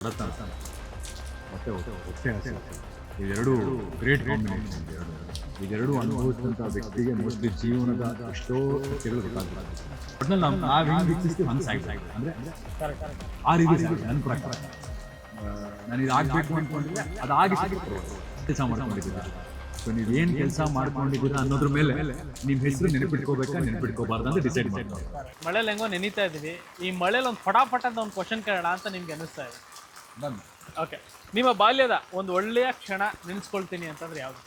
ರತ್ನ ಮತ್ತೆ ಹೊಟ್ಟೆ ಹಸಿ ಇದೆರಡು ಗ್ರೇಟ್ ಕಾಂಬಿನೇಷನ್ ಇದೆರಡು ಇದೆರಡು ಅನುಭವಿಸಿದಂಥ ವ್ಯಕ್ತಿಗೆ ಮೋಸ್ಟ್ಲಿ ಜೀವನದ ಎಷ್ಟೋ ಸತ್ಯಗಳು ಗೊತ್ತಾಗ್ತದೆ ಒಟ್ನಲ್ಲಿ ನಾವು ನಾವು ಹೆಂಗೆ ವೀಕ್ಷಿಸ್ತೀವಿ ಹಂಗೆ ಸಾಯ್ಬೇಕು ಅಂದರೆ ಆ ರೀತಿ ನನ್ನ ಪ್ರಕಾರ. ನಾನು ಇದು ಆಗಬೇಕು ಅಂದ್ಕೊಂಡಿದ್ರೆ ಅದಾಗಿ ಕೆಲಸ ಮಾಡ್ಕೊಂಡಿದ್ದೀರಾ ಸೊ ನೀವು ಏನು ಕೆಲಸ ಮಾಡ್ಕೊಂಡಿದ್ದೀರಾ ಅನ್ನೋದ್ರ ಮೇಲೆ ನಿಮ್ಮ ಹೆಸರು ನೆನಪಿಟ್ಕೋಬೇಕಾ, ನೆನಪಿಟ್ಕೋಬಾರ್ದು ಅಂತ ಡಿಸೈಡ್ ಮಾಡ್ತಾರೆ ಮಳೇಲಿ ಹೆಂಗೋ ನೆನೀತಾ ಇದೀವಿ ಈ ಮಳೇಲಿ ಒಂದು ಫಟಾಫಟ್ ಅಂತ ಒಂದು ಕ್ವಶನ್ ಕೇಳೋಣ ಅಂತ ನಿಮ್ಗೆ ಅನಿಸ್ತಾ ಇದೆ. ಓಕೆ. ನಿಮ್ಮ ಬಾಲ್ಯದ ಒಂದು ಒಳ್ಳೆಯ ಕ್ಷಣ ನೆನೆಸ್ಕೊಳ್ತೀನಿ ಅಂತಂದ್ರೆ ಯಾವುದು?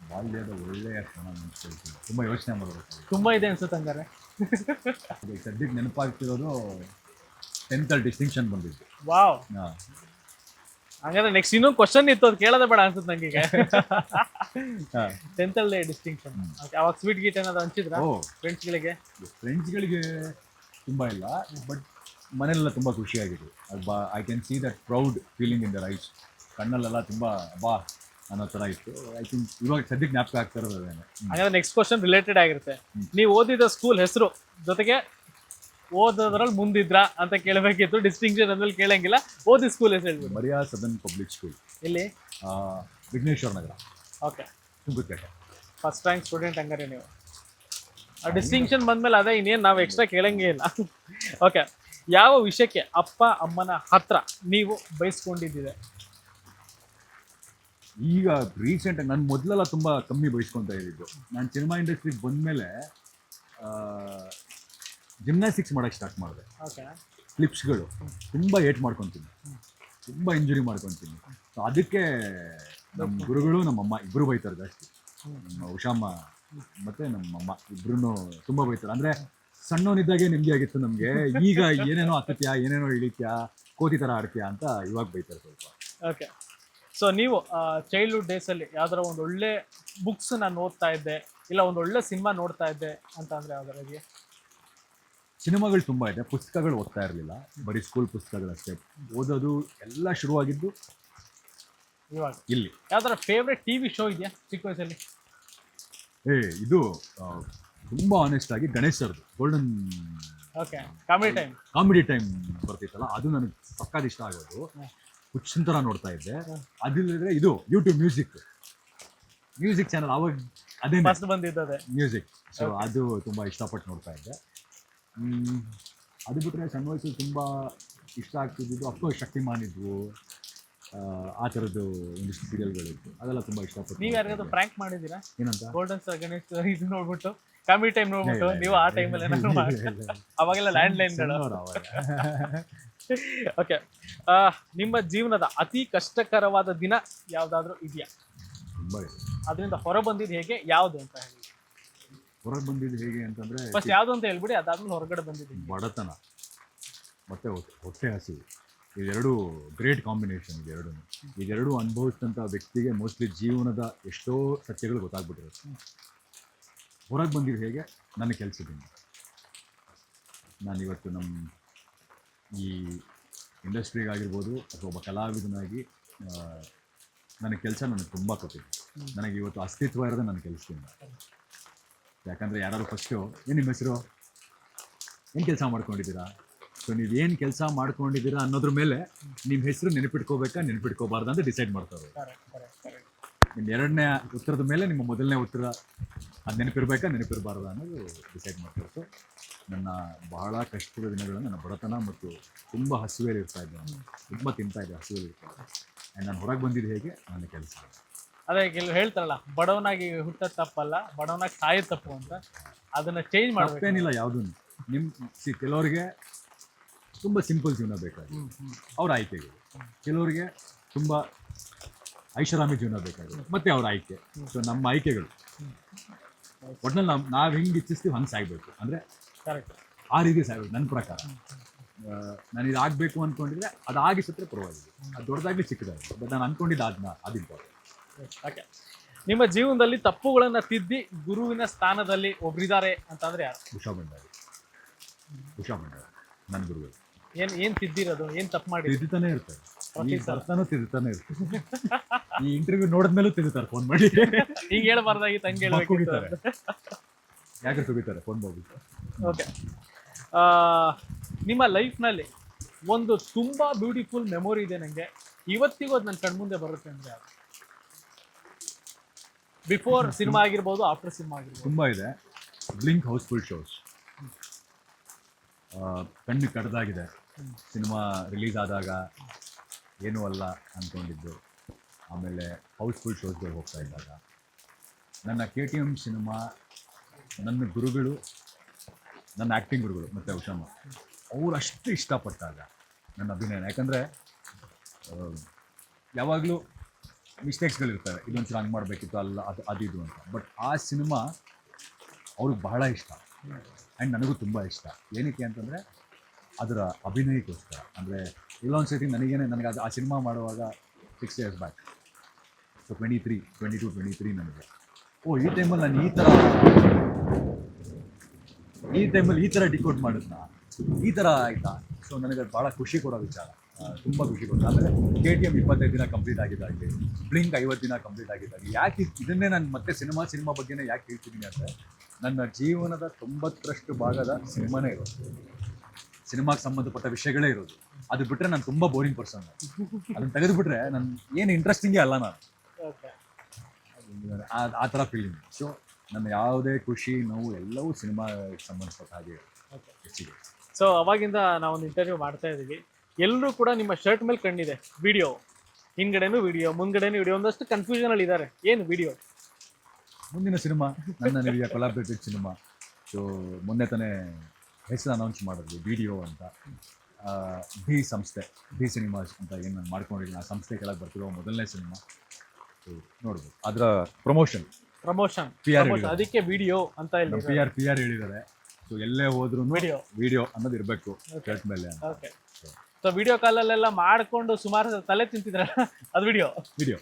ಬಾಲ್ಯದ ಒಳ್ಳೆಯ ಕ್ಷಣ ನೆನೆಸ್ಕೊಳ್ತೀನಿ. ತುಂಬ ಯೋಚನೆ ಮಾಡಬೇಕು. ತುಂಬಾ ಇದೆ ಅನ್ಸುತ್ತೆ ಹಂಗಾರೆ. ಈಗ ಸದ್ಯಕ್ಕೆ ನೆನಪಾಗ್ತಿರೋದು ಟೆಂತಲ್ಲಿ ಡಿಸ್ಟಿಂಕ್ಷನ್ ಬಂದಿದ್ದು ವಾವ್. ಹಾಂ. ಹಂಗಾದ್ರೆ ನೆಕ್ಸ್ಟ್ ಇನ್ನೊಂದು ಕ್ವಶನ್ ಇತ್ತು ಅದು ಕೇಳೋದೇ ಬೇಡ ಅನ್ಸುತ್ತೆ ನಂಗೆ ಈಗ. ಟೆಂತಲ್ಲಿ ಡಿಸ್ಟಿಂಕ್ಷನ್ ಅವಾಗ ಸ್ವೀಟ್ ಗೀಟ್ ಏನಾದ್ರು ಹಂಚಿದ್ರ ಓ. ಫ್ರೆಂಡ್ಸ್ಗಳಿಗೆ ಫ್ರೆಂಡ್ಸ್ಗಳಿಗೆ ತುಂಬ ಇಲ್ಲ ಬಟ್ ಮನೆಯಲ್ಲೆಲ್ಲ ತುಂಬ ಖುಷಿಯಾಗಿದೆ. ಅದು ಬಾ I can see that proud feeling in the rise ಕಣ್ಣಲ್ಲೆಲ್ಲ ತುಂಬ ಬಾ ಅನ್ನೋ ಥರ ಇತ್ತು. ಐ ಥಿಂಕ್ ಇವಾಗ ಸದ್ಯಕ್ಕೆ ಜ್ಞಾಪಕ ಆಗ್ತಾ ಇರೋದು ಹಾಗಾದ್ರೆ ನೆಕ್ಸ್ಟ್ ಕ್ವಶನ್ ರಿಲೇಟೆಡ್ ಆಗಿರುತ್ತೆ. ನೀವು ಓದಿದ ಸ್ಕೂಲ್ ಹೆಸರು ಜೊತೆಗೆ ಓದೋದ್ರಲ್ಲಿ ಮುಂದಿದ್ರ ಅಂತ ಕೇಳಬೇಕಿತ್ತು. ಡಿಸ್ಟಿಂಕ್ಷನ್ ಅಂದ್ಮೇಲೆ ಕೇಳಂಗಿಲ್ಲ. ಓದಿ ಸ್ಕೂಲ್ ಹೆಸರು ಹೇಳಿ ಮರಿಯಾ ಸದನ್ ಪಬ್ಲಿಕ್ ಸ್ಕೂಲ್ ಇಲ್ಲಿ Vighneshwara Nagar. Okay Tungatkatte first rank student ಹಂಗಾರೆ ನೀವು. ಆ ಡಿಸ್ಟಿಂಕ್ಷನ್ ಬಂದಮೇಲೆ ಅದೇ ಇನ್ನೇನು ನಾವು ಎಕ್ಸ್ಟ್ರಾ ಕೇಳಂಗೇ ಇಲ್ಲ. ಓಕೆ ಯಾವ ವಿಷಯಕ್ಕೆ ಅಪ್ಪ ಅಮ್ಮನ ಹತ್ರ ನೀವು ಬಯಸ್ಕೊಂಡಿದ್ದಿದೆ ಈಗ ರೀಸೆಂಟಾಗಿ ನಾನು ಮೊದಲೆಲ್ಲ ತುಂಬ ಕಮ್ಮಿ ಬಯಸ್ಕೊತಾ ಇದ್ದಿದ್ದು. ನಾನು ಸಿನಿಮಾ ಇಂಡಸ್ಟ್ರಿಗೆ ಬಂದಮೇಲೆ ಜಿಮ್ನಾಸ್ಟಿಕ್ಸ್ ಮಾಡೋಕ್ಕೆ ಸ್ಟಾರ್ಟ್ ಮಾಡಿದೆ. ಓಕೆ. ಕ್ಲಿಪ್ಸ್ಗಳು ತುಂಬ ಏಟ್ ಮಾಡ್ಕೊತೀನಿ. ತುಂಬ ಇಂಜುರಿ ಮಾಡ್ಕೊತೀನಿ. ಸೊ ಅದಕ್ಕೆ ನಮ್ಮ ಗುರುಗಳು ನಮ್ಮಮ್ಮ ಇಬ್ಬರು ಬೈತಾರೆ ಜಾಸ್ತಿ. ನಮ್ಮ ಉಷಾಮ್ಮ ಮತ್ತು ನಮ್ಮಮ್ಮ ಇಬ್ಬರೂ ತುಂಬ ಬೈತಾರೆ. ಅಂದರೆ ಸಣ್ಣವನಿದ್ದಾಗೆ ನೆಮ್ಮದಿ ಆಗಿತ್ತು ನಮಗೆ. ಈಗ ಏನೇನೋ ಹತ್ತತ್ಯಾ ಏನೇನೋ ಇಳಿತ್ಯಾ ಕೋತಿ ಥರ ಆಡ್ತೀಯಾ ಅಂತ ಇವಾಗ ಬೈತಾರೆ ಸ್ವಲ್ಪ. ಓಕೆ ಸೊ ನೀವು ಚೈಲ್ಡ್ಹುಡ್ ಡೇಸಲ್ಲಿ ಯಾವ್ದಾರ ಒಂದು ಒಳ್ಳೆ ಬುಕ್ಸ್ ನಾನು ಓದ್ತಾ ಇದ್ದೆ ಇಲ್ಲ ಒಂದು ಒಳ್ಳೆ ಸಿನಿಮಾ ನೋಡ್ತಾ ಇದ್ದೆ ಅಂತ ಅಂದರೆ ಯಾವ್ದಾರ ಇದೆಯಾ? ಸಿನಿಮಾಗಳು ತುಂಬ ಇದೆ. ಪುಸ್ತಕಗಳು ಓದ್ತಾ ಇರಲಿಲ್ಲ. ಬರೀ ಸ್ಕೂಲ್ ಪುಸ್ತಕಗಳಷ್ಟೇ. ಓದೋದು ಎಲ್ಲ ಶುರುವಾಗಿದ್ದು ಇವಾಗ. ಇಲ್ಲಿ. ಯಾವ್ದಾರ ಫೇವ್ರೆಟ್ ಟಿ ವಿ ಶೋ ಇದೆಯಾ ಚಿಕ್ಕ ವಯಸ್ಸಲ್ಲಿ? ಏ ಇದು ತುಂಬ ಆನೆಸ್ಟ್ ಆಗಿ ಗಣೇಶ್ ಸರ್ದು golden okay comedy time comedy time ಬರ್ತಿತ್ತಲ್ಲ ಅದು ನನಗೆ ಪಕ್ಕದ ಇಷ್ಟ ಆಗೋದು. ಹುಚ್ಚಿನ ಥರ ನೋಡ್ತಾ ಇದ್ದೆ. ಅದಿಲ್ಲದ್ರೆ ಇದು ಯೂಟ್ಯೂಬ್ ಮ್ಯೂಸಿಕ್ ಮ್ಯೂಸಿಕ್ ಚಾನಲ್ ಅವಾಗ ಅದೇ ಫಸ್ಟ್ ಬಂದಿದ್ದದೆ. ಮ್ಯೂಸಿಕ್ ಸೊ ಅದು ತುಂಬ ಇಷ್ಟಪಟ್ಟು ನೋಡ್ತಾ ಇದ್ದೆ. ಅದು ಬಿಟ್ಟರೆ ಸಣ್ಣ ವಯಸ್ಸು ತುಂಬ ಇಷ್ಟ ಆಗ್ತಿದ್ದು ಅಫ್ಕೋರ್ಸ್ ಶಕ್ತಿಮಾನ್ ಇದ್ವು. ಆ, ಆ ಥರದ್ದು ಒಂದಿಷ್ಟು ಸೀರಿಯಲ್ಗಳಿತ್ತು ಅದೆಲ್ಲ ತುಂಬ ಇಷ್ಟಪಟ್ಟು ನೀವು ಯಾರಿಗಾದ್ರೂ ಪ್ರ್ಯಾಂಕ್ ಮಾಡಿದ್ದೀರಾ? ಏನಂತ? ಗೋಲ್ಡನ್ ಸರ್ ಗಣೇಶ್ ಇದು ನೋಡ್ಬಿಟ್ಟು. ಕಾಮಿಡಿ ಟೈಮ್ ನೋಡ್ಬಿಟ್ಟು ನೀವು ಆ ಟೈಮಲ್ಲಿ ಏನಾದ್ರು ಮಾಡಿ ಅವಾಗೆಲ್ಲ ಲ್ಯಾಂಡ್ ಲೈನ್. ಓಕೆ ನಿಮ್ಮ ಜೀವನದ ಅತಿ ಕಷ್ಟಕರವಾದ ದಿನ ಯಾವ್ದಾದ್ರು ಇದೆಯಾ? ಅದರಿಂದ ಹೊರ ಬಂದಿದ್ದು ಹೇಗೆ ಯಾವ್ದು ಅಂತ ಹೇಳಿ. ಹೊರಗೆ ಬಂದಿದ್ದು ಹೇಗೆ ಅಂತಂದ್ರೆ ಫಸ್ಟ್ ಯಾವ್ದು ಅಂತ ಹೇಳ್ಬಿಡಿ ಅದಾದ್ಮೇಲೆ ಹೊರಗಡೆ ಬಂದಿದ್ದೀನಿ ಬಡತನ ಮತ್ತೆ ಹೊಟ್ಟೆ ಹಸಿ ಹಸಿವು. ಇದೆರಡು ಗ್ರೇಟ್ ಕಾಂಬಿನೇಷನ್ ಇದೆರಡು ಇದೆರಡು ಅನುಭವಿಸಿದಂಥ ವ್ಯಕ್ತಿಗೆ ಮೋಸ್ಟ್ಲಿ ಜೀವನದ ಎಷ್ಟೋ ಸತ್ಯಗಳು ಗೊತ್ತಾಗ್ಬಿಟ್ಟಿರುತ್ತೆ. ಹೊರಗೆ ಬಂದಿದ್ದು ಹೇಗೆ? ನನ್ನ ಕೆಲಸದಿಂದ. ನಾನಿವತ್ತು ನಮ್ಮ ಈ ಇಂಡಸ್ಟ್ರಿಗಾಗಿರ್ಬೋದು ಅಥವಾ ಒಬ್ಬ ಕಲಾವಿದನಾಗಿ ನನ್ನ ಕೆಲಸ ನನಗೆ ತುಂಬ ಕೊಟ್ಟಿದೆ. ನನಗೆ ಇವತ್ತು ಅಸ್ತಿತ್ವ ಇರೋದೇ ನನ್ನ ಕೆಲಸದಿಂದ. ಯಾಕಂದರೆ ಯಾರು ಫಸ್ಟು ಏನು ನಿಮ್ಮ ಹೆಸರು? ಏನು ಕೆಲಸ ಮಾಡ್ಕೊಂಡಿದ್ದೀರಾ? ಸೊ ನೀವು ಏನು ಕೆಲಸ ಮಾಡ್ಕೊಂಡಿದ್ದೀರಾ ಅನ್ನೋದ್ರ ಮೇಲೆ ನಿಮ್ಮ ಹೆಸರು ನೆನಪಿಟ್ಕೋಬೇಕಾ ನೆನಪಿಟ್ಕೋಬಾರ್ದು ಅಂತ ಡಿಸೈಡ್ ಮಾಡ್ತಾರೆ ನಿಮ್ಮ ಎರಡನೇ ಉತ್ತರದ ಮೇಲೆ ನಿಮ್ಮ ಮೊದಲನೇ ಉತ್ತರ ಅದು ನೆನಪಿರ್ಬೇಕಾ? ನೆನಪಿರಬಾರ್ದು ಅನ್ನೋದು ಡಿಸೈಡ್ ಸೊ ನನ್ನ ಬಹಳ ಕಷ್ಟದ ದಿನಗಳನ್ನು ನನ್ನ ಬಡತನ ಮತ್ತು ತುಂಬ ಹಸಿವೆಯಲ್ಲಿ ಇರ್ತಾ ಇದ್ದೆ. ನಾನು ತುಂಬ ತಿಂತಾ ಇದ್ದೆ ಹಸಿವೆಯಲ್ಲಿ ಇರ್ತಾ ಇದ್ದೆ. ಆ್ಯಂಡ್ ನಾನು ಹೊರಗೆ ಬಂದಿದ್ದು ಹೇಗೆ? ನನ್ನ ಕೆಲಸ. ಅದೇ ಕೆಲವು ಹೇಳ್ತಾರಲ್ಲ ಬಡವನಾಗಿ ಹುಟ್ಟ ತಪ್ಪಲ್ಲ ಬಡವನಾಗಿ ಸಾಯ ತಪ್ಪು ಅಂತ. ಅದನ್ನ ಚೇಂಜ್ ಮಾಡ್ಬೇಕು. ಯಾವುದನ್ನು ಯಾವುದೂ ನಿಮ್ಮ ಸಿ ಕೆಲವರಿಗೆ ತುಂಬ ಸಿಂಪಲ್ ಜೀವನ ಬೇಕಾಗಿ ಅವ್ರ ಆಯ್ಕೆಗಳು. ಕೆಲವರಿಗೆ ತುಂಬ ಐಷಾರಾಮಿ ಜೀವನ ಬೇಕಾಗಿದೆ ಮತ್ತೆ ಅವ್ರ ಆಯ್ಕೆ. ಸೊ ನಮ್ಮ ಆಯ್ಕೆಗಳು. ಒಟ್ನಲ್ಲಿ ನಾವು ನಾವು ಹೆಂಗೆ ಇಚ್ಛಿಸ್ತೀವಿ ಹಂಗೆ ಸಾಯ್ಬೇಕು. ಅಂದರೆ ಕರೆಕ್ಟ್ ಆ ರೀತಿ ಸಾಯ್ಬೇಕು ನನ್ನ ಪ್ರಕಾರ. ನಾನು ಇದಾಗಬೇಕು ಆಗಬೇಕು ಅಂದ್ಕೊಂಡಿದ್ರೆ ಅದು ಆಗಿಸುತ್ತೆ ಪರವಾಗಿಲ್ಲ. ಅದು ದೊಡ್ಡದಾಗಲಿ ಚಿಕ್ಕದಾಗಲಿ. ಬಟ್ ನಾನು ಅಂದ್ಕೊಂಡಿದ್ದು ಅದನ್ನ ಅದು ಇಂಪಾರ್ಟೆಂಟ್ ಓಕೆ ನಿಮ್ಮ ಜೀವನದಲ್ಲಿ ತಪ್ಪುಗಳನ್ನು ತಿದ್ದಿ ಗುರುವಿನ ಸ್ಥಾನದಲ್ಲಿ ಒಬ್ಬರಿದ್ದಾರೆ ಅಂತಂದ್ರೆ ಯಾರು? ಉಷಾ ಭಂಡಾರಿ. ಉಷಾ ಭಂಡಾರಿ. ನನ್ನ ಗುರುಗಳು ಏನು ಏನು ತಿದ್ದಿರೋದು? ಏನು ತಪ್ಪು ಮಾಡಿ ತಿದ್ದುತ್ತಾನೆ ಇರ್ತಾರೆ. ಈ ಬರ್ತಾನೂ ತಿದ್ದುತ್ತಾನೆ ಇರ್ತಾರೆ ಈ ಇಂಟರ್ವ್ಯೂ ನೋಡಿದ್ಮೇಲೂ ತಿದ್ದುತ್ತಾರೆ ಫೋನ್ ಮಾಡಿ. ಹಿಂಗ್ ಹೇಳ್ಬಾರ್ದಾಗಿತ್ತು ಹಂಗೆ ಹೇಳ್ಬೇಕಿತ್ತು ಕುಗಿತಾರೆ ಯಾಕೆ ಸುಗಿತಾರೆ ಫೋನ್ ಮಾಡ್ಬಿಟ್ಟು ಓಕೆ ನಿಮ್ಮ ಲೈಫ್ನಲ್ಲಿ ಒಂದು ತುಂಬಾ ಬ್ಯೂಟಿಫುಲ್ ಮೆಮೊರಿ ಇದೆ ನನಗೆ ಇವತ್ತಿಗೂ ಅದು ನನ್ನ ಕಣ್ಮುಂದೆ ಬರುತ್ತೆ ಅಂದ್ರೆ ಬಿಫೋರ್ ಸಿನಿಮಾ ಆಗಿರ್ಬೋದು ಆಫ್ಟರ್ ಸಿನಿಮಾ ಆಗಿರ್ಬೋದು. ತುಂಬ ಇದೆ. ಬ್ಲಿಂಕ್ ಹೌಸ್ಫುಲ್ ಶೋಸ್ ಕಣ್ಣು ಕಡ್ದಾಗಿದೆ. ಸಿನಿಮಾ ರಿಲೀಸ್ ಆದಾಗ ಏನೂ ಅಲ್ಲ ಅಂದ್ಕೊಂಡಿದ್ದು ಆಮೇಲೆ ಹೌಸ್ಫುಲ್ ಶೋಸ್ಗಳು ಹೋಗ್ತಾ ಇದ್ದಾಗ. ನನ್ನ ಕೆ ಟಿ ಎಂ ಸಿನಿಮಾ, ನನ್ನ ಗುರುಗಳು, ನನ್ನ ಆ್ಯಕ್ಟಿಂಗ್ ಗುರುಗಳು ಮತ್ತು ಉಷಮ್ಮ, ಅವ್ರು ಅಷ್ಟು ಇಷ್ಟಪಟ್ಟಾಗ ನನ್ನ ಅಭಿನಯ ಯಾಕಂದರೆ ಯಾವಾಗಲೂ ಮಿಸ್ಟೇಕ್ಸ್ಗಳಿರ್ತವೆ ಇದೊಂಚೂರು ಹಂಗೆ ಮಾಡಬೇಕಿತ್ತು, ಅಲ್ಲ, ಅದು ಅದು ಇದು ಅಂತ. ಬಟ್ ಆ ಸಿನಿಮಾ ಅವ್ರಿಗೆ ಬಹಳ ಇಷ್ಟ. ಆ್ಯಂಡ್ ನನಗೂ ತುಂಬ ಇಷ್ಟ. ಏನಕ್ಕೆ ಅಂತಂದರೆ, ಅದರ ಅಭಿನಯಕ್ಕೋಸ್ಕರ. ಅಂದರೆ ಇಲ್ಲೊಂದು ಸತಿ ನನಗೇನೆ, ನನಗೆ ಅದು ಆ ಸಿನಿಮಾ ಮಾಡುವಾಗ six years back so twenty three twenty two twenty three ನನಗೆ. ಓ, ಈ ಟೈಮಲ್ಲಿ ನಾನು ಈ ಥರ ಈ ಟೈಮಲ್ಲಿ ಈ ಥರ ಡಿಕೋಟ್ ಮಾಡಿದ್ನ? ಈ ಥರ ಆಯಿತಾ? ಸೊ ನನಗೆ ಭಾಳ ಖುಷಿ ಕೊಡೋ ವಿಚಾರ. ತುಂಬ ಖುಷಿ ಕೊಡ್ತು. ಆಮೇಲೆ ಕೆ ಟಿ ಎಂ ಇಪ್ಪತ್ತೈದು ದಿನ ಕಂಪ್ಲೀಟ್ ಆಗಿದ್ದಾಗಲಿ ಬ್ಲಿಂಕ್ ಐವತ್ತು ದಿನ ಕಂಪ್ಲೀಟ್ ಆಗಿದ್ದಾಗಲಿ ಯಾಕೆ ಇದ್- ಇದನ್ನೇ ನಾನು ಮತ್ತೆ ಸಿನಿಮಾ ಸಿನಿಮಾ ಬಗ್ಗೆನೇ ಯಾಕೆ ಹೇಳ್ತಿದ್ದೀನಿ ಅಂದರೆ, ನನ್ನ ಜೀವನದ ತೊಂಬತ್ತರಷ್ಟು ಭಾಗದ ಸಿನಿಮಾನೇ ಇರೋದು. ಸಿನಿಮಾಗೆ ಸಂಬಂಧಪಟ್ಟ ವಿಷಯಗಳೇ ಇರೋದು. ಅದು ಬಿಟ್ಟರೆ ನಾನು ತುಂಬ ಬೋರಿಂಗ್ ಪರ್ಸನ್ ಅದನ್ನ ತೆಗೆದು ಬಿಟ್ರೆ ನಾನು ಏನು ಇಂಟ್ರೆಸ್ಟಿಂಗೇ ಅಲ್ಲ ನಾನು. ಆ ಆ ಥರ ಫೀಲಿಂಗ್ ಸೊ ನನ್ನ ಯಾವುದೇ ಖುಷಿ ನೋವು ಎಲ್ಲವೂ ಸಿನಿಮಾ ಸಂಬಂಧಪಟ್ಟ ಹಾಗೆ ಹೆಚ್ಚಿಗೆ. ಸೊ ಅವಾಗಿಂದ ನಾವೊಂದು ಇಂಟರ್ವ್ಯೂ ಮಾಡ್ತಾ ಇದ್ದೀವಿ. ಎಲ್ಲರೂ ಕೂಡ ನಿಮ್ಮ ಶರ್ಟ್ ಮೇಲೆ ಕಂಡಿದೆ ವಿಡಿಯೋ ಹಿಂದ್ಗಡೆನೂ ವಿಡಿಯೋ ಮುಂದ್ಗಡೆನೂ ವಿಡಿಯೋ ಒಂದಷ್ಟು ಕನ್ಫ್ಯೂಷನ್ ಅಲ್ಲಿ ಇದ್ದಾರೆ. ಏನು ವಿಡಿಯೋ ಮುಂದಿನ ಸಿನಿಮಾ ನನ್ನ ನಿವಿಯ ಕೊಲಾಬ್ರೇಟೆಡ್ ಸಿನಿಮಾ. ಸೊ ಮೊನ್ನೆ ತಾನೇ ಹೆಸರು ಅನೌನ್ಸ್ ಮಾಡಿದ್ವಿ ವಿಡಿಯೋ ಅಂತ. ಆ, ಬಿ ಸಂಸ್ಥೆ ಬಿ ಸಿನಿಮಾಸ್ ಅಂತ ಏನು ನಾನು ಮಾಡ್ಕೊಂಡಿದ್ದೀನಿ ಆ ಸಂಸ್ಥೆ ಕೆಳಗೆ ಬರ್ತಿರೋ ಮೊದಲನೇ ಸಿನಿಮಾ. ನೋಡ್ಬೋದು. ಅದರ ಪ್ರಮೋಷನ್. ಪ್ರಮೋಷನ್. ಪಿ ಆರ್ ಅದಕ್ಕೆ ವಿಡಿಯೋ ಅಂತ ಇಲ್ಲ ಪಿ ಆರ್ ಪಿ ಆರ್ ಹೇಳಿದ್ದಾರೆ. ಸೊ ಎಲ್ಲೇ ಹೋದ್ರು ವಿಡಿಯೋ ವಿಡಿಯೋ ಅನ್ನೋದು ಇರಬೇಕು. ಶರ್ಟ್ ಮೇಲೆ ಅಂತ. ಓಕೆ ಸೊ ವಿಡಿಯೋ ಕಾಲಲ್ಲೆಲ್ಲ ಮಾಡ್ಕೊಂಡು ಸುಮಾರು ತಲೆ ತಿಂತಿದ್ರಲ್ಲ? ಅದು ವಿಡಿಯೋ ವಿಡಿಯೋ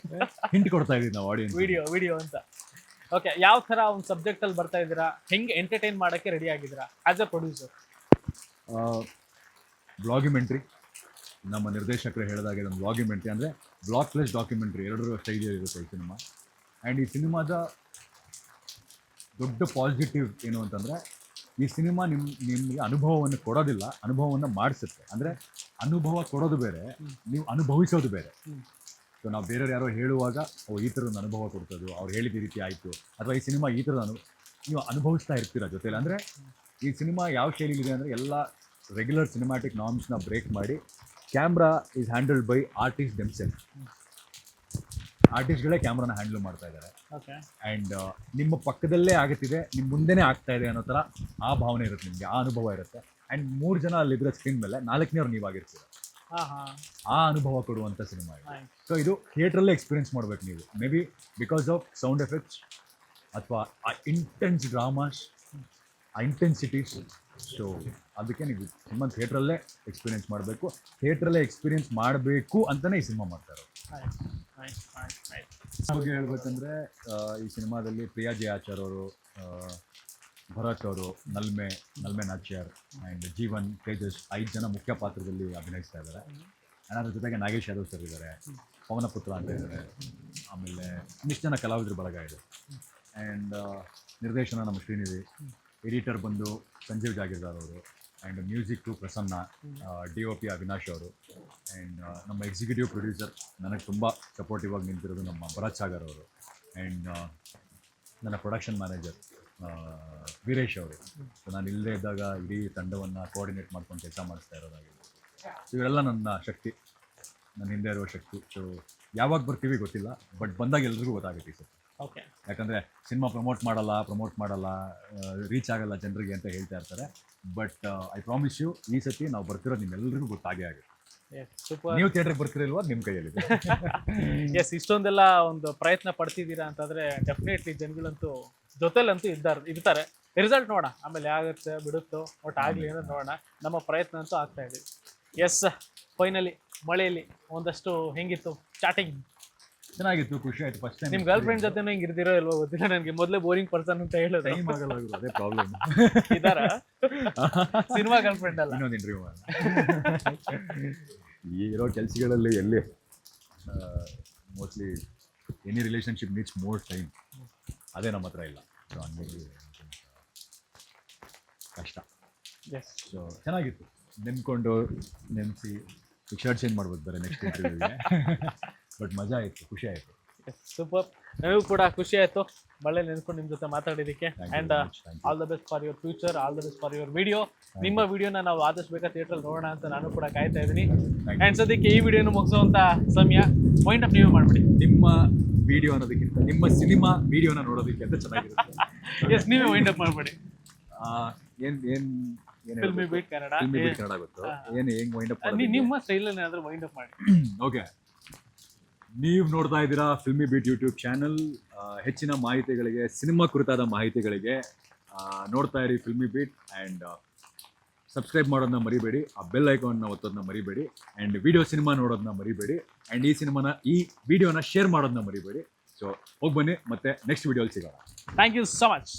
ಹಿಂಟ್ ಕೊಡ್ತಾ ಇದೀವಿ ನಾವು ಆಡಿಯನ್ಸ್ ವಿಡಿಯೋ ವಿಡಿಯೋ ಅಂತ. ಓಕೆ ಯಾವ ಥರ ಒಂದು ಸಬ್ಜೆಕ್ಟಲ್ಲಿ ಬರ್ತಾ ಇದ್ದೀರಾ? ಹೆಂಗೆ ಎಂಟರ್ಟೈನ್ ಮಾಡೋಕ್ಕೆ ರೆಡಿ ಆಗಿದ್ದೀರಾ? ಆಸ್ ಅ ಪ್ರೊಡ್ಯೂಸರ್ ಬ್ಲಾಗ್ಯುಮೆಂಟ್ರಿ ನಮ್ಮ ನಿರ್ದೇಶಕರು ಹೇಳಿದಾಗೆ ನಮ್ಮ ಬ್ಲಾಗ್ಯುಮೆಂಟ್ರಿ ಅಂದರೆ ಬ್ಲಾಗ್ ಪ್ಲಸ್ ಡಾಕ್ಯುಮೆಂಟ್ರಿ ಎರಡರ ಸ್ಟೈಜಲ್ಲಿ ಇರುತ್ತೆ ಈ ಸಿನಿಮಾ ಆ್ಯಂಡ್ ಈ ಸಿನಿಮಾದ ದೊಡ್ಡ ಪಾಸಿಟಿವ್ ಏನು ಅಂತಂದರೆ ಈ ಸಿನಿಮಾ ನಿಮ್ಮ ನಿಮಗೆ ಅನುಭವವನ್ನು ಕೊಡೋದಿಲ್ಲ ಅನುಭವವನ್ನು ಮಾಡಿಸುತ್ತೆ. ಅಂದರೆ ಅನುಭವ ಕೊಡೋದು ಬೇರೆ ನೀವು ಅನುಭವಿಸೋದು ಬೇರೆ. ಸೊ ನಾವು ಬೇರೆಯವ್ರು ಯಾರೋ ಹೇಳುವಾಗ ಓ ಈ ಥರದ ಅನುಭವ ಕೊಡ್ತದ್ದು ಅವ್ರು ಹೇಳಿದ ರೀತಿ ಆಯಿತು. ಅಥವಾ ಈ ಸಿನಿಮಾ ಈ ಥರದ ಅನು ನೀವು ಅನುಭವಿಸ್ತಾ ಇರ್ತೀರ ಜೊತೆಲಿ? ಅಂದರೆ ಈ ಸಿನಿಮಾ ಯಾವ ಶೈಲಿಲಿದೆ ಅಂದರೆ ಎಲ್ಲ ರೆಗ್ಯುಲರ್ ಸಿನಿಮ್ಯಾಟಿಕ್ ನಾರ್ಮ್ಸ್ನ ಬ್ರೇಕ್ ಮಾಡಿ camera is handled by artist themselves ಆರ್ಟಿಸ್ಟ್ಗಳೇ ಕ್ಯಾಮ್ರಾನ ಹ್ಯಾಂಡಲ್ ಮಾಡ್ತಾ ಇದ್ದಾರೆ. ಆ್ಯಂಡ್ ನಿಮ್ಮ ಪಕ್ಕದಲ್ಲೇ ಆಗುತ್ತಿದೆ ನಿಮ್ಮ ಮುಂದೆನೇ ಆಗ್ತಾ ಇದೆ ಅನ್ನೋ ಥರ ಆ ಭಾವನೆ ಇರುತ್ತೆ ನಿಮಗೆ ಆ ಅನುಭವ ಇರುತ್ತೆ. ಆ್ಯಂಡ್ ಮೂರು ಜನ ಅಲ್ಲಿದ್ರೆ ಸ್ಕ್ರೀನ್ ಮೇಲೆ ನಾಲ್ಕನೇವ್ರು ನೀವಾಗಿರ್ತೀರ ಹಾಂ ಹಾಂ ಆ ಅನುಭವ ಕೊಡುವಂಥ ಸಿನಿಮಾ ಇದು. ಸೊ ಇದು ಥಿಯೇಟ್ರಲ್ಲೇ ಎಕ್ಸ್ಪೀರಿಯನ್ಸ್ ಮಾಡ್ಬೇಕು ನೀವು. Maybe because of sound effects ಅಥವಾ ಆ ಇಂಟೆನ್ಸ್ ಡ್ರಾಮಾಸ್ ಆ ಇಂಟೆನ್ಸಿಟೀಸ್ ಸೊ ಅದಕ್ಕೆ ನೀವು ಸಿನಿಮಾ ಥಿಯೇಟ್ರಲ್ಲೇ ಎಕ್ಸ್ಪೀರಿಯನ್ಸ್ ಮಾಡಬೇಕು. ಥಿಯೇಟ್ರಲ್ಲೇ ಎಕ್ಸ್ಪೀರಿಯನ್ಸ್ ಮಾಡಬೇಕು ಅಂತಲೇ ಈ ಸಿನಿಮಾ ಮಾಡ್ತಾರೆ ಬಗ್ಗೆ ಹೇಳ್ಬೇಕಂದ್ರೆ ಈ ಸಿನಿಮಾದಲ್ಲಿ ಪ್ರಿಯಾ ಜಯಾಚಾರ್ ಆಚಾರ್ ಅವರು ಭರತ್ ಅವರು ನಲ್ಮೆ ನಲ್ಮೆ ನಾಚ್ಯಾರ್ ಆ್ಯಂಡ್ ಜೀವನ್ ತೇಜಸ್ ಐದು ಜನ ಮುಖ್ಯ ಪಾತ್ರದಲ್ಲಿ ಅಭಿನಯಿಸ್ತಾ ಇದ್ದಾರೆ. ಅದರ ಜೊತೆಗೆ ನಾಗೇಶ್ ಯಾದವ್ ಸರ್ ಇದ್ದಾರೆ, ಪವನ ಪುತ್ರ ಅಂತ ಇದ್ದಾರೆ. ಆಮೇಲೆ ಒಂದಿಷ್ಟು ಜನ ಕಲಾವಿದರು ಬಳಗ ಇದೆ. ಆ್ಯಂಡ್ ನಿರ್ದೇಶನ ನಮ್ಮ ಶ್ರೀನಿಧಿ ಎಡಿಟರ್ ಬಂದು ಸಂಜೀವ್ ಜಾಗೀರ್ದಾರ್ ಅವರು and music Prasanna D O P Avinash ಅವರು ಆ್ಯಂಡ್ ನಮ್ಮ ಎಕ್ಸಿಕ್ಯೂಟಿವ್ ಪ್ರೊಡ್ಯೂಸರ್ ನನಗೆ ತುಂಬ ಸಪೋರ್ಟಿವ್ ಆಗಿ ನಿಂತಿರೋದು ನಮ್ಮ ಭರತ್ ಸಾಗರ್ ಅವರು. ಆ್ಯಂಡ್ ನನ್ನ ಪ್ರೊಡಕ್ಷನ್ ಮ್ಯಾನೇಜರ್ ವೀರೇಶ್ ಅವರು. ಸೊ ನಾನು ಇಲ್ಲದೇ ಇದ್ದಾಗ ಇಡೀ ತಂಡವನ್ನು ಕೋಆರ್ಡಿನೇಟ್ ಮಾಡ್ಕೊಂಡು ಕೆಲಸ ಮಾಡಿಸ್ತಾ ಇರೋದಾಗಿದೆ ಇವರೆಲ್ಲ ನನ್ನ ಶಕ್ತಿ. ನನ್ನ ಹಿಂದೆ ಇರುವ ಶಕ್ತಿ. ಸೊ ಯಾವಾಗ ಬರ್ತೀವಿ ಗೊತ್ತಿಲ್ಲ ಬಟ್ ಬಂದಾಗ ಎಲ್ರಿಗೂ ಗೊತ್ತಾಗುತ್ತೆ ಸರ್ ಓಕೆ ಯಾಕಂದರೆ ಸಿನಿಮಾ ಪ್ರಮೋಟ್ ಮಾಡಲ್ಲ ಪ್ರಮೋಟ್ ಮಾಡಲ್ಲ ರೀಚ್ ಆಗಲ್ಲ ಜನರಿಗೆ ಅಂತ ಹೇಳ್ತಾ ಇರ್ತಾರೆ. ಬಟ್ ಐ ಪ್ರಾಮಿಸ್ ಯು ಈ ಸತಿ ನಾವು ಬರ್ತಿರೋದು ನಿಮ್ಮೆಲ್ಲರಿಗೂ ಗೊತ್ತಾಗೇ ಆಗುತ್ತೆ. ಸೂಪರ್ ನೀವು ಥಿಯೇಟ್ರಿಗೆ ಬರ್ತಿರಲ್ವಾ ನಿಮ್ಮ ಕೈಯಲ್ಲಿದೆ ಎಸ್ ಇಷ್ಟೊಂದೆಲ್ಲ ಒಂದು ಪ್ರಯತ್ನ ಪಡ್ತಿದ್ದೀರಾ ಅಂತಂದ್ರೆ ಡೆಫಿನೆಟ್ಲಿ ಜನಗಳಂತೂ ಜೊತೆಲಂತೂ ಇದ್ದಾರೆ ಇರ್ತಾರೆ. ರಿಸಲ್ಟ್ ನೋಡೋಣ. ಆಮೇಲೆ ಆಗುತ್ತೆ ಬಿಡುತ್ತೋ ಒಟ್ಟು ಆಗಲಿ ಅನ್ನೋದು ನೋಡೋಣ. ನಮ್ಮ ಪ್ರಯತ್ನ ಅಂತೂ ಆಗ್ತಾ ಇದೆ. ಎಸ್ ಫೈನಲಿ ಮಳೆಯಲ್ಲಿ ಒಂದಷ್ಟು ಹೆಂಗಿತ್ತು? ಸ್ಟಾರ್ಟಿಂಗ್ ಚೆನ್ನಾಗಿತ್ತು ಖುಷಿ ಆಯ್ತು ಫಸ್ಟ್ ಟೈಮ್ ನಿಮ್ ಗರ್ಲ್ ಫ್ರೆಂಡ್ ಜೊತೆ ಹಿಂಗ್ ಇರ್ದಿರೋ ಇಲ್ವೋ ಗೊತ್ತಿಲ್ಲ ನನಗೆ. ಮೊದಲೇ ಬೋರಿಂಗ್ ಪರ್ಸನ್ ಅಂತ ಹೇಳಿದ್ರು ಟೈಮ್ ಆಗಲ್ಲ ಗುರು, ಅದೇ ಪ್ರಾಬ್ಲಮ್ ಇದಾರ ಸಿನಿಮಾ ಗರ್ಲ್ ಫ್ರೆಂಡ್ ಅಲ್ಲ. ಇನ್ನೊಂದು ಇಂಟರ್ವ್ಯೂ ಇರೋ ಕೆಲಸಗಳಲ್ಲಿ ಎಲ್ಲಿ mostly any relationship needs more time ಅದೇ ನಮ್ಮ ಹತ್ರ ಇಲ್ಲ. ಹಂಗಾಗಿ ಕಷ್ಟ ಎಸ್ ಸೊ ಚೆನ್ನಾಗಿತ್ತು. ನೆನ್ಕೊಂಡು ನೆನೆಸಿ ಶರ್ಟ್ ಚೇಂಜ್ ಮಾಡ್ಬೋದು ಬರೀ ನೆಕ್ಸ್ಟ್ ಇಂಟರ್ವ್ಯೂಗೆ ಬಟ್ ಮಜಾ ಆಯಿತು ಖುಷಿ ಆಯಿತು. ಸೂಪರ್ ನನಗೂ ಕೂಡ ಖುಷಿ ಆಯಿತು. ಬಳ್ಳೆ ನೆನ್ಕೊಂಡು ನಿಮ್ಮ ಜೊತೆ ಮಾತಾಡಿದ್ದಕ್ಕೆ. And. All the best for your future all the best for your video ನಿಮ್ಮ ವಿಡಿಯೋನ ನಾವು ಆದಷ್ಟು ಬೇಗ ಥಿಯೇಟ್ರಲ್ಲಿ ನೋಡೋಣ ಅಂತ ನಾನು ಕೂಡ ಕಾಯ್ತಾ ಇದ್ದೀನಿ. ಆ್ಯಂಡ್ ಸದ್ಯಕ್ಕೆ ಈ ವಿಡಿಯೋನ ಮುಗಿಸುವಂಥ ಸಮಯ. ಪಾಯಿಂಟ್ ಆಫ್ ನೀವೇ ಮಾಡಿಬಿಡಿ. ನಿಮ್ಮ ವಿಡಿಯೋ ಅನ್ನೋದಕ್ಕಿಂತ ನಿಮ್ಮ ಸಿನಿಮಾ ವಿಡಿಯೋನ ನೋಡೋದಕ್ಕೆ ಅಂತ ಚೆನ್ನಾಗಿರುತ್ತೆ. ಎಸ್ ನೀವೇ ವೈಂಡ್ ಅಪ್ ಮಾಡಿಬಿಡಿ. ಆ, ಏನ್ ಏನ್ ಕನ್ನಡ. ಕನ್ನಡ ಗೊತ್ತು ಏನು ಹೆಂಗ್ ವೈಂಡ್ ಅಪ್ ನಿಮ್ಮ ಸ್ಟೈಲಲ್ಲಿ ಏನಾದರೂ ವೈಂಡ್ ಅಪ್ ಮಾಡಿ. ಓಕೆ ನೀವು ನೋಡ್ತಾ ಇದ್ದೀರಾ ಫಿಲ್ಮಿ ಬೀಟ್ ಯೂಟ್ಯೂಬ್ ಚಾನಲ್ ಹೆಚ್ಚಿನ ಮಾಹಿತಿಗಳಿಗೆ, ಸಿನಿಮಾ ಕುರಿತಾದ ಮಾಹಿತಿಗಳಿಗೆ ನೋಡ್ತಾ ಇರಿ ಫಿಲ್ಮಿ ಬೀಟ್ ಆ್ಯಂಡ್ ಸಬ್ಸ್ಕ್ರೈಬ್ ಮಾಡೋದನ್ನ ಮರಿಬೇಡಿ. ಆ ಬೆಲ್ ಐಕಾನ್ನ ಒತ್ತೋದನ್ನ ಮರಿಬೇಡಿ. ಆ್ಯಂಡ್ ವಿಡಿಯೋ ಸಿನಿಮಾ ನೋಡೋದನ್ನ ಮರಿಬೇಡಿ. ಆ್ಯಂಡ್ ಈ ಸಿನಿಮಾನ ಈ ವಿಡಿಯೋನ ಶೇರ್ ಮಾಡೋದನ್ನ ಮರಿಬೇಡಿ. ಸೊ ಹೋಗಿ ಬನ್ನಿ, ಮತ್ತೆ ನೆಕ್ಸ್ಟ್ ವಿಡಿಯೋಲಿ ಸಿಗೋಣ. Thank you so much